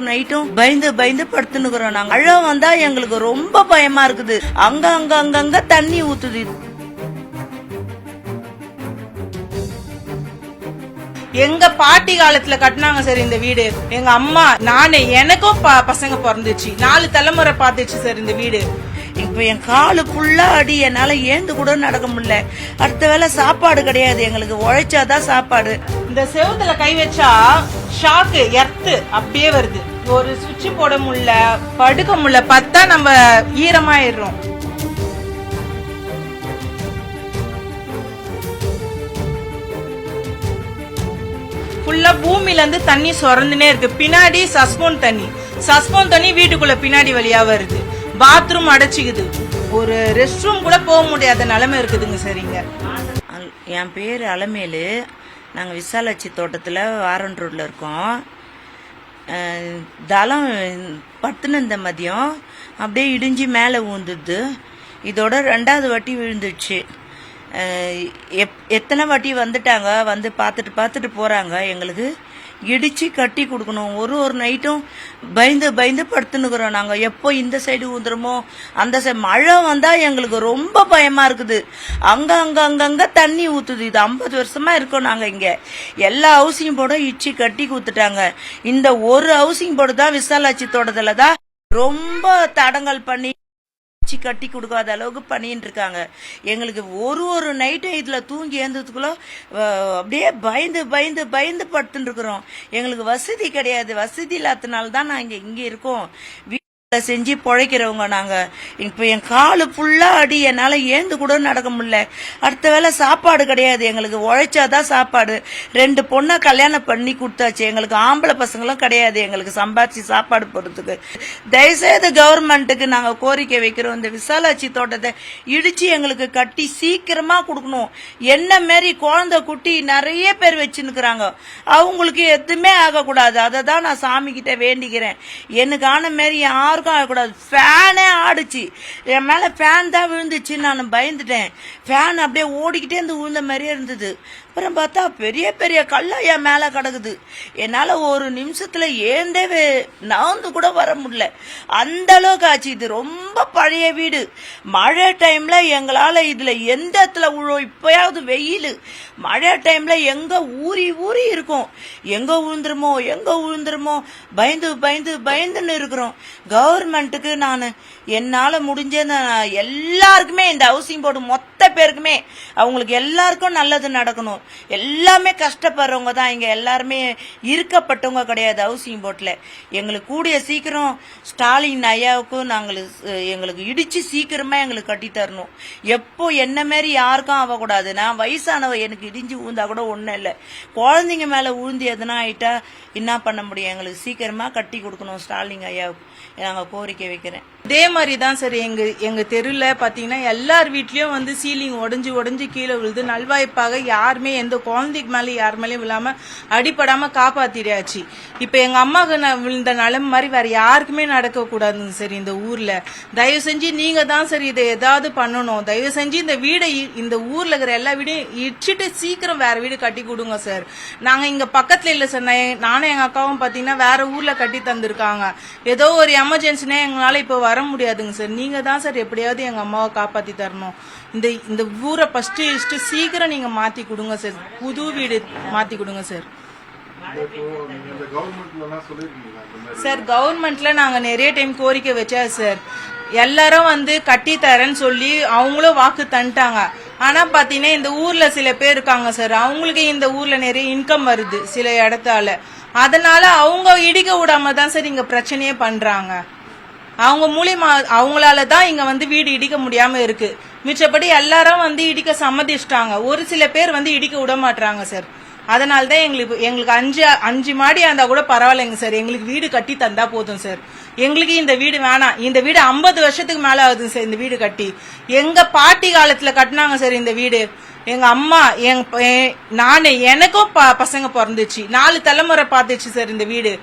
ஒவ்வொரு நைட்டும் பயந்து பயந்து படுத்துனுக்குறோம் நாங்க. அழ வந்தா எங்களுக்கு ரொம்ப பயமா இருக்குது. அங்க அங்க அங்கங்க தண்ணி ஊத்துது. எங்க பாட்டி காலத்துல கட்டினாங்க சார் இந்த வீடு. எங்க அம்மா நானே எனக்கும் ப- பசங்க பிறந்துச்சு. நாலு தலைமுறை பார்த்துச்சு சார் இந்த வீடு. இப்ப என் காலு ஃபுல்லா அடி. என்னால ஏந்து கூட நடக்க முடியல. அடுத்த வேளை சாப்பாடு கிடையாது. எங்களுக்கு உழைச்சாதான் சாப்பாடு. இந்த செவத்துல கை வச்சா ஷாக்கு எர்த்து அப்படியே வருது. ஒரு சுவிட்ச் போட முடியல படுக்க முடியல பத்தா நம்ம ஈரமாயிடுறோம். ஃபுல்லா பூமியில இருந்து தண்ணி சுரந்துனே இருக்கு. பின்னாடி சஸ்போன் தண்ணி. சஸ்போன் தண்ணி வீட்டுக்குள்ள பின்னாடி வழியா வருது. பாத்ரூம் அடைச்சிக்குது. ஒரு ரெஸ்ட் ரூம் கூட போக முடியாத நிலைமை இருக்குதுங்க சரிங்க என் பேர் அலமேலு. நாங்கள் விசாலாட்சி தோட்டத்தில் வாரன் ரோட்டில் இருக்கோம். தளம் பத்துன இந்த மதியம் அப்படியே இடிஞ்சு மேலே ஊந்துது. இதோட ரெண்டாவது வாட்டி விழுந்துச்சு எப்- எத்தனை வாட்டி வந்துட்டாங்க வந்து பார்த்துட்டு பார்த்துட்டு போகிறாங்க எங்களுக்கு இடித்து கட்டி கொடுக்கணும். ஒரு ஒரு நைட்டும் பயந்து பயந்து படுத்துனுக்குறோம் நாங்கள் எப்போ இந்த சைடு ஊந்துருமோ அந்த சைடு மழை வந்தால் எங்களுக்கு ரொம்ப பயமாக இருக்குது. அங்கே அங்கே அங்கங்கே தண்ணி ஊற்றுது இது ஐம்பது வருஷமாக இருக்கோம் நாங்கள் இங்கே. எல்லா ஹவுசிங் போர்டும் இச்சி கட்டி கொடுத்துட்டாங்க. இந்த ஒரு ஹவுசிங் போர்டு தான் விசாலாட்சி தோட்டத்தில் தான் ரொம்ப தடங்கல் பண்ணி வச்சு கட்டி கொடுக்காத அளவுக்கு பண்ணின்னு இருக்காங்க. எங்களுக்கு ஒரு ஒரு நைட்டும் இதில் தூங்கி ஏந்ததுக்குள்ள அப்படியே பயந்து பயந்து பயந்து படுத்துட்டு இருக்கிறோம். எங்களுக்கு வசதி கிடையாது. வசதி இல்லாதனால தான் நாங்கள் இங்கே இருக்கோம். செஞ்சு பிழைக்கிறவங்க நாங்கள் இப்போ என் காலு ஃபுல்லாக அடி. என்னால் ஏந்து கூட நடக்க முடியல. அடுத்த வேளை சாப்பாடு கிடையாது. எங்களுக்கு உழைச்சாதான் சாப்பாடு. ரெண்டு பொண்ணை கல்யாணம் பண்ணி கொடுத்தாச்சு. எங்களுக்கு ஆம்பளை பசங்களும் கிடையாது. எங்களுக்கு சம்பாதிச்சு சாப்பாடு போடுறதுக்கு. தயவுசெய்து கவர்மெண்ட்டுக்கு நாங்கள் கோரிக்கை வைக்கிறோம். இந்த விசாலாட்சி தோட்டத்தை இடித்து எங்களுக்கு கட்டி சீக்கிரமாக கொடுக்கணும். என்ன மாரி குழந்தை குட்டி நிறைய பேர் வச்சுன்னுக்குறாங்க அவங்களுக்கு எதுவுமே ஆகக்கூடாது. அதை தான் நான் சாமிக்கிட்ட வேண்டிக்கிறேன். எனக்கு மாரி மாரி யாருக்கும் ஆகக்கூடாது. ஃபேனே ஆடுச்சு. என் மேலே ஃபேன் தான் விழுந்துச்சு. நான் பயந்துட்டேன். ஃபேன் அப்படியே ஓடிக்கிட்டே இருந்து விழுந்த மாதிரியே இருந்தது. அப்புறம் பார்த்தா பெரிய பெரிய கல்லா என் மேலே கிடக்குது. என்னால் ஒரு நிமிஷத்தில் ஏந்தே நகர்ந்து கூட வர முடியல. அந்த அளவுக்கு ஆச்சு. இது ரொம்ப பழைய வீடு. மழை டைமில் எங்களால் இதில் எந்த இடத்துல விழும் இப்போயாவது வெயில். மழை டைமில் எங்கே ஊறி ஊறி இருக்கும். எங்கே விழுந்துருமோ எங்கே விழுந்துருமோ? பயந்து பயந்து பயந்துன்னு இருக்கிறோம். கவர் கவர்மெண்ட்டுக்கு நான் என்னால் முடிஞ்ச நான் எல்லாருக்குமே இந்த ஹவுசிங் போர்டு மொத்த பேருக்குமே அவங்களுக்கு எல்லாருக்கும் நல்லது நடக்கணும். எல்லாமே கஷ்டப்படுறவங்க தான் இங்கே எல்லாருமே இருக்கப்பட்டவங்க கிடையாது ஹவுசிங் போர்ட்டில் எங்களுக்கு கூடிய சீக்கிரம் ஸ்டாலின் ஐயாவுக்கும் நாங்கள் எங்களுக்கு இடித்து சீக்கிரமாக எங்களுக்கு கட்டி தரணும். எப்போ என்ன மாரி யாருக்கும் ஆகக்கூடாது. நான் வயசானவ எனக்கு இடிஞ்சு ஊந்தா கூட ஒன்றும் இல்லை. குழந்தைங்க மேலே ஊந்தி எதுனா ஆயிட்டா என்ன பண்ண முடியும்? எங்களுக்கு சீக்கிரமாக கட்டி கொடுக்கணும் ஸ்டாலின் ஐயாவுக்கு. நாங்கள் கோரிக்கை வைக்கிறேன். இதே மாதிரி தான் சார் எங்க எங்க தெருவில் பார்த்தீங்கன்னா எல்லார் வீட்லயும் வந்து சீலிங் உடஞ்சி உடஞ்சி கீழே விழுது. நல்வாய்ப்பாக யாருமே எந்த குழந்தைக்கு மேலே யார் மேலேயும் விழாம அடிப்படாமல் காப்பாத்திரியாச்சு இப்போ எங்க அம்மாவுக்கு நான் விழுந்த நிலம் மாதிரி வேற யாருக்குமே நடக்கக்கூடாதுங்க சார் இந்த ஊர்ல. தயவு செஞ்சு நீங்க தான் சார் இதை ஏதாவது பண்ணணும். தயவு செஞ்சு இந்த வீடை இந்த ஊர்ல இருக்கிற எல்லா வீடையும் இடிச்சிட்டு சீக்கிரம் வேற வீடு கட்டி கொடுங்க சார். நாங்க இங்க பக்கத்துல இல்ல சார். நான் எ- நானும் எங்க அக்காவும் பாத்தீங்கன்னா வேற ஊர்ல கட்டி தந்திருக்காங்க. ஏதோ ஒரு எமர்ஜென்சினா எங்களால இப்ப வர முடியாதுங்க சார். நீங்க தான் சார் எப்படியாவது எங்க அம்மாவை காப்பாத்தி தரணும். இந்த இந்த ஊரை ஃபர்ஸ்ட் இஷ்டு சீக்கிரம் நீங்க மாத்தி கொடுங்க சார். புது வீடு மாத்தி கொடுங்க சார். சார் கவர்மெண்ட்ல நாங்க நிறைய டைம் கோரிக்கை வச்சா சார். எல்லாரும் வந்து கட்டி தரேன்னு சொல்லி அவங்களும் வாக்கு தந்துட்டாங்க. ஆனா பாத்தீங்கன்னா இந்த ஊர்ல சில பேர் இருக்காங்க சார். அவங்களுக்கு இந்த ஊர்ல நிறைய இன்கம் வருது சில இடத்தால. அதனால அவங்க இடிக்க விடாம தான் சார் இங்க பிரச்சனையே பண்றாங்க. அவங்க மூலியமா அவங்களால தான் இங்க வந்து வீடு இடிக்க முடியாம இருக்கு. மிச்சப்படி எல்லாரும் வந்து இடிக்க சம்மதிச்சிட்டாங்க. ஒரு சில பேர் வந்து இடிக்க விட மாட்டாங்க சார். அதனால தான் எங்களுக்கு எங்களுக்கு அஞ்சு அஞ்சு மாடி இருந்தா கூட பரவாயில்லைங்க சார். எங்களுக்கு வீடு கட்டி தந்தா போதும் சார். எங்களுக்கு இந்த வீடு வேணாம். இந்த வீடு ஐம்பது வருஷத்துக்கு மேல ஆகுது சார் இந்த வீடு கட்டி. எங்க பாட்டி காலத்துல கட்டினாங்க சார் இந்த வீடு. எங்க அம்மா எங் நான் எனக்கும் ப- பசங்க பிறந்துச்சு. நாலு தலைமுறை பார்த்துச்சு சார் இந்த வீடு.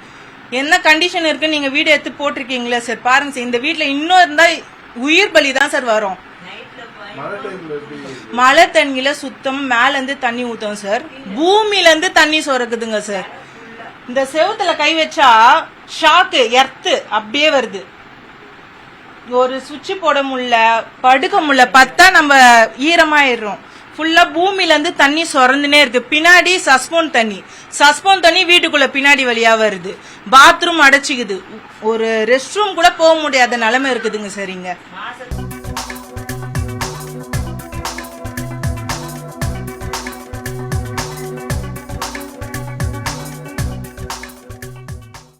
என்ன கண்டிஷன் இருக்குன்னு நீங்க வீடு எடுத்து போட்டிருக்கீங்களா சார் பாருங்க சார் இந்த வீட்டுல இன்னும் இருந்தா உயிர் பலி தான் சார் வரும். மழை தண்ணியில சுத்தம் மேல இருந்து தண்ணி ஊத்தும் சார் பூமியில இருந்து தண்ணி சுரக்குதுங்க சார் இந்த செவுத்துல கை வச்சா ஷாக்கு எர்த்து அப்படியே வருது. ஒரு சுவிட்ச் போட முடியல படுக்க முடியல பார்த்தா நம்ம ஈரமாயிடுறோம். ஃபுல்லா பூமியில இருந்து தண்ணி சுரந்துனே இருக்கு. பின்னாடி சஸ்போன் தண்ணி. சஸ்போன் தண்ணி வீட்டுக்குள்ள பின்னாடி வழியா வருது. பாத்ரூம் அடைச்சிக்குது. ஒரு ரெஸ்ட் ரூம் கூட போக முடியாத நிலைமை இருக்குதுங்க சரிங்க.